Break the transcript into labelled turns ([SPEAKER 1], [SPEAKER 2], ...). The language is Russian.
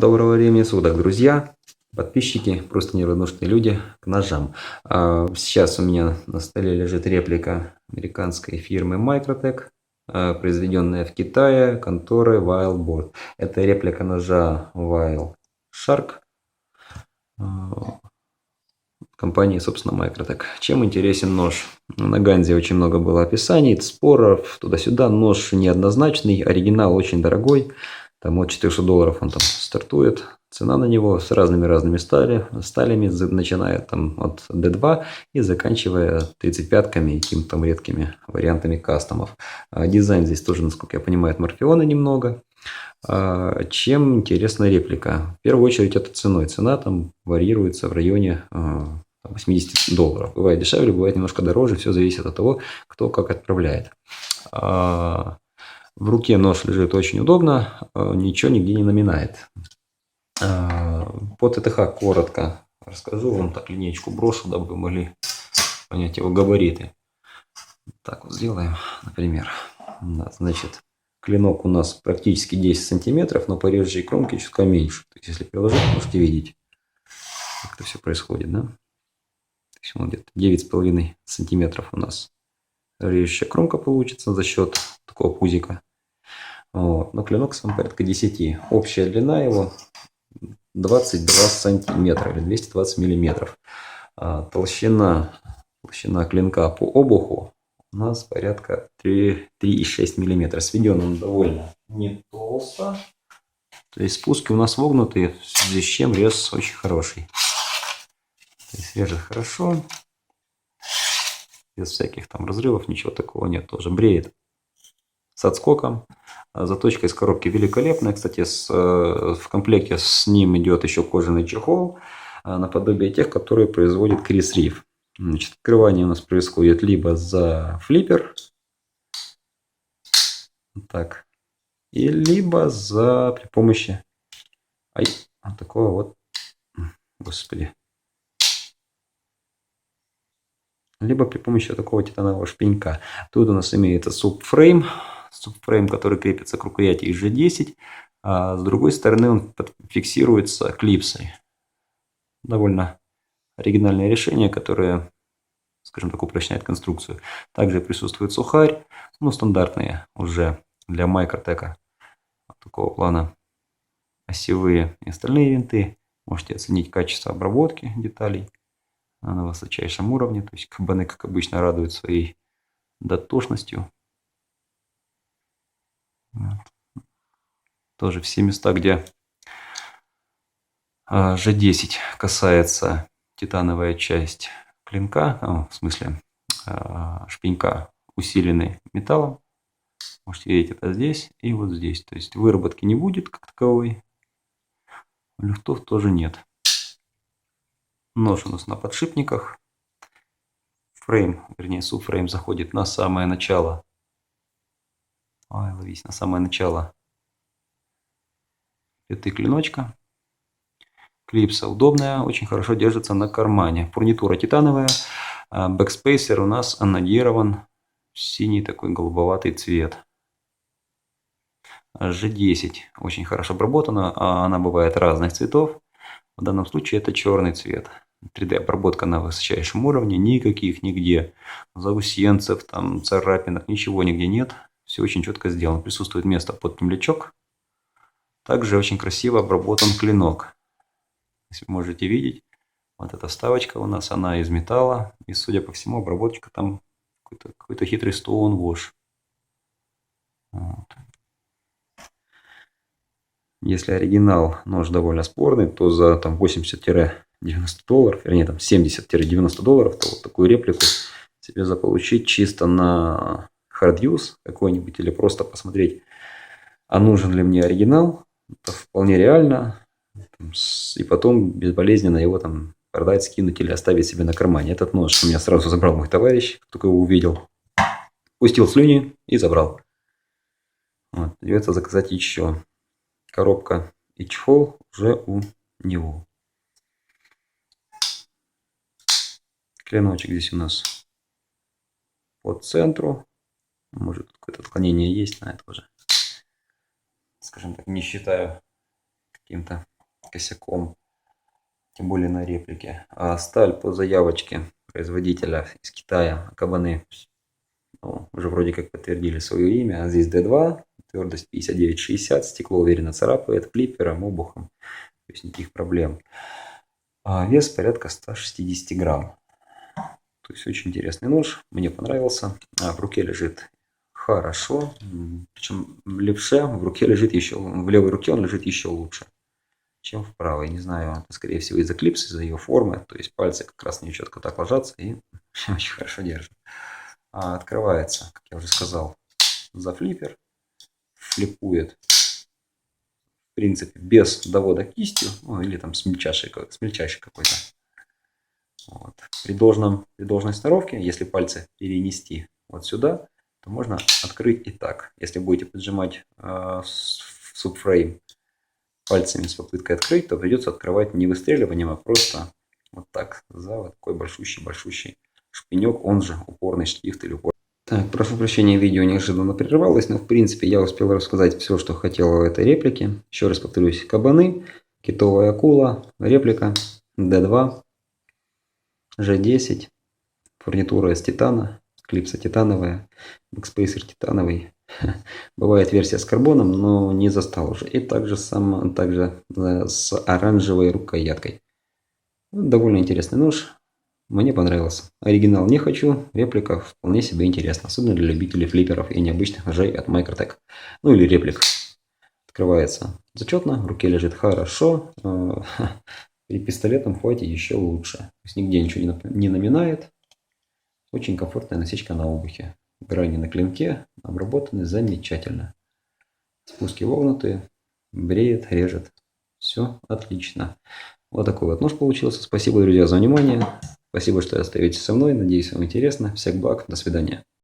[SPEAKER 1] Доброго времени суток, друзья, подписчики, просто неравнодушные люди к ножам. А, Сейчас у меня на столе лежит реплика американской фирмы Microtech, а, произведенная в Китае конторой Wildboard. Это реплика ножа Wild Shark а, компании, собственно, Microtech. Чем интересен нож? На Ганзе очень много было описаний, споров, туда-сюда. Нож неоднозначный, оригинал очень дорогой. Там от 400 долларов он там стартует. Цена на него с разными-разными стали, сталями, начиная там от D2 и заканчивая 35-ками и какими-то там редкими вариантами кастомов. А дизайн здесь тоже, насколько я понимаю, от Морфеона немного. А чем интересна реплика? В первую очередь это ценой. Цена там варьируется в районе 80 а, долларов. Бывает дешевле, бывает немножко дороже. Все зависит от того, кто как отправляет. В руке нож лежит очень удобно, э, ничего нигде не наминает. Э, по ТТХ коротко расскажу, вам так линейку брошу, дабы вы могли понять его габариты. Так вот сделаем, например. значит, клинок у нас практически 10 сантиметров, но по режущей кромке чуть меньше. То есть, если приложить, можете видеть, как это все происходит, да? То есть, он где-то 9,5 сантиметров у нас режущая кромка получится за счет такого пузика. Вот. Но клинок сам порядка 10. Общая длина его 22 сантиметра или 220 миллиметров. А толщина, толщина клинка по обуху у нас порядка 3,6 миллиметра. Сведен он довольно не толсто. То есть спуски у нас вогнутые, в связи с чем рез очень хороший. То есть режет хорошо. Без всяких там разрывов, ничего такого нет. Тоже бреет с отскоком. А заточка из коробки великолепная. Кстати, с, э, в комплекте с ним идет еще кожаный чехол, а, наподобие тех, которые производит Крис Риф. Значит, открывание у нас происходит либо за флиппер, так, и либо за при помощи ай, вот такого вот, господи, либо при помощи такого титанового шпенька. Тут у нас имеется субфрейм, субфрейм, который крепится к рукояти из G10, а с другой стороны он фиксируется клипсой. Довольно оригинальное решение, которое, скажем так, упрощает конструкцию. Также присутствует сухарь, ну, стандартные уже для Microtech такого плана осевые и остальные винты. Можете оценить качество обработки деталей на высочайшем уровне. То есть кабаны, как обычно, радуют своей дотошностью. Тоже все места, где G10 а, касается титановая часть клинка, ну, в смысле а, шпенька, усиленный металлом. Можете видеть это здесь и вот здесь. То есть выработки не будет как таковой. Люфтов тоже нет. Нож у нас на подшипниках. Фрейм, вернее, субфрейм заходит на самое начало Ой, ловись на самое начало пяты клиночка. Клипса удобная, очень хорошо держится на кармане. Фурнитура титановая. А бэкспейсер у нас анодирован в синий такой голубоватый цвет. G10 очень хорошо обработана, а она бывает разных цветов. В данном случае это черный цвет. 3D обработка на высочайшем уровне, никаких нигде заусенцев, там царапинок, ничего нигде нет. Все очень четко сделано. Присутствует место под темлячок. Также очень красиво обработан клинок. Если можете видеть, вот эта вставочка у нас, она из металла. И, судя по всему, обработка там какой-то какой хитрый stone wash. Вот. Если оригинал нож довольно спорный, то за там 80-90 долларов, вернее там 70-90 долларов, то вот такую реплику себе заполучить чисто на hard use какой-нибудь или просто посмотреть, а нужен ли мне оригинал, это вполне реально. И потом безболезненно его там продать, скинуть или оставить себе на кармане. Этот нож у меня сразу забрал мой товарищ, только его увидел. Пустил слюни и забрал. Вот. Придется заказать еще. Коробка и чехол уже у него. Клиночек здесь у нас по центру. Может, какое-то отклонение есть, на это уже, скажем так, не считаю каким-то косяком, тем более на реплике. А сталь по заявочке производителя из Китая, Кабаны, ну, уже вроде как подтвердили свое имя. А здесь D2, твердость 59-60, стекло уверенно царапает, флиппером, обухом, то есть никаких проблем. А вес порядка 160 грамм. То есть очень интересный нож, мне понравился. А в руке лежит хорошо, причем левше в руке лежит еще, в левой руке он лежит еще лучше, чем в правой. Не знаю, это скорее всего из-за клипса, из-за ее формы, то есть пальцы как раз не четко так ложатся и очень хорошо держит. А открывается, как я уже сказал, за флиппер, флипует, в принципе, без довода кистью, ну, или там смельчайший, смельчайший какой-то. Вот. При, должном, при должной сноровке, если пальцы перенести вот сюда, то можно открыть и так. Если будете поджимать э, субфрейм пальцами с попыткой открыть, то придется открывать не выстреливанием, а просто вот так за вот такой большущий-большущий шпинек, он же упорный штифт или упор. Так, прошу прощения, видео неожиданно прервалось, но в принципе я успел рассказать все, что хотел в этой реплике. Еще раз повторюсь, кабаны, китовая акула, реплика, D2, G10, фурнитура из титана, клипса титановая, бэкспейсер титановый. Бывает версия с карбоном, но не застал уже. И также, сам, также с оранжевой рукояткой. Довольно интересный нож. Мне понравился. Оригинал не хочу, реплика вполне себе интересна. Особенно для любителей флипперов и необычных ножей от Microtech. Ну или реплик. Открывается зачетно, в руке лежит хорошо. При пистолетном хвате еще лучше. То есть нигде ничего не наминает. Очень комфортная насечка на обухе. Грани на клинке обработаны замечательно. Спуски вогнутые, бреет, режет. Все отлично. Вот такой вот нож получился. Спасибо, друзья, за внимание. Спасибо, что остаетесь со мной. Надеюсь, вам интересно. Всех благ. До свидания.